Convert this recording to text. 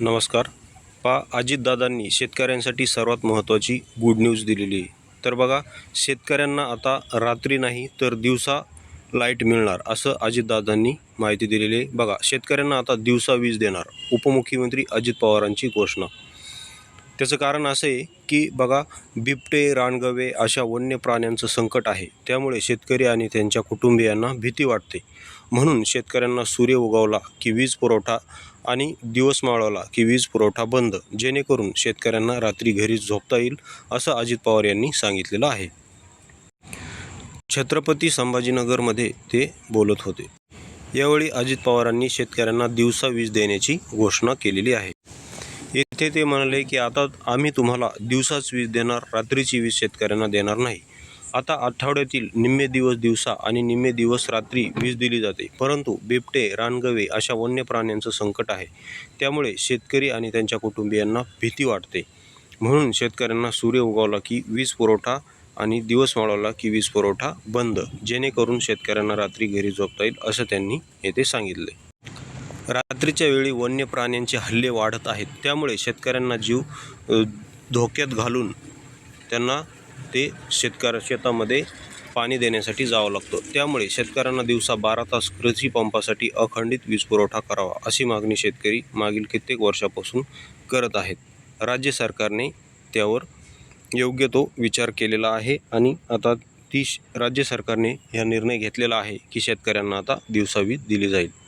नमस्कार. पा अजितदादांनी शेतकऱ्यांसाठी सर्वात महत्त्वाची गुड न्यूज दिलेली आहे. तर बघा शेतकऱ्यांना आता रात्री नाही तर दिवसा लाइट मिळणार असं अजितदादांनी माहिती दिलेली आहे. बघा शेतकऱ्यांना आता दिवसा वीज देणार उपमुख्यमंत्री अजित पवारांची घोषणा. त्याचं कारण असं आहे की बघा बिबटे रानगवे अशा वन्य प्राण्यांचं संकट आहे. त्यामुळे शेतकरी आणि त्यांच्या कुटुंबियांना भीती वाटते. म्हणून शेतकऱ्यांना सूर्य उगवला की वीज पुरवठा आणि दिवस माळवला की वीज पुरवठा बंद जेणेकरून शेतकऱ्यांना रात्री घरीच झोपता येईल असं अजित पवार यांनी सांगितलेलं आहे. छत्रपती संभाजीनगरमध्ये ते बोलत होते. यावेळी अजित पवारांनी शेतकऱ्यांना दिवसा वीज देण्याची घोषणा केलेली आहे. येथे ते म्हणाले की आता आम्ही तुम्हाला दिवसाच वीज देणार रात्रीची वीज शेतकऱ्यांना देणार नाही. आता आठवड्यातील निम्मे दिवस दिवसा आणि निम्मे दिवस रात्री वीज दिली जाते. परंतु बिबटे रानगवे अशा वन्य प्राण्यांचं संकट आहे. त्यामुळे शेतकरी आणि त्यांच्या कुटुंबियांना भीती वाटते. म्हणून शेतकऱ्यांना सूर्य उगवला की वीज पुरवठा आणि दिवस वाढवला की वीज पुरवठा बंद जेणेकरून शेतकऱ्यांना रात्री घरी झोपता येईल असं त्यांनी येथे सांगितले. रात्रीच्या वेळी वन्य प्राण्यांचे हल्ले वाढत आहेत. त्यामुळे शेतकऱ्यांना जीव धोक्यात घालून त्यांना ते शेतकऱ्या शेतामध्ये पाणी देण्यासाठी जावं लागतं. त्यामुळे शेतकऱ्यांना दिवसा बारा तास कृषी पंपासाठी अखंडित वीज पुरवठा करावा अशी मागणी शेतकरी मागील कित्येक वर्षापासून करत आहेत. राज्य सरकारने त्यावर योग्य तो विचार केलेला आहे आणि आता ती श- राज्य सरकारने हा निर्णय घेतलेला आहे की शेतकऱ्यांना आता दिवसा वीज दिली जाईल.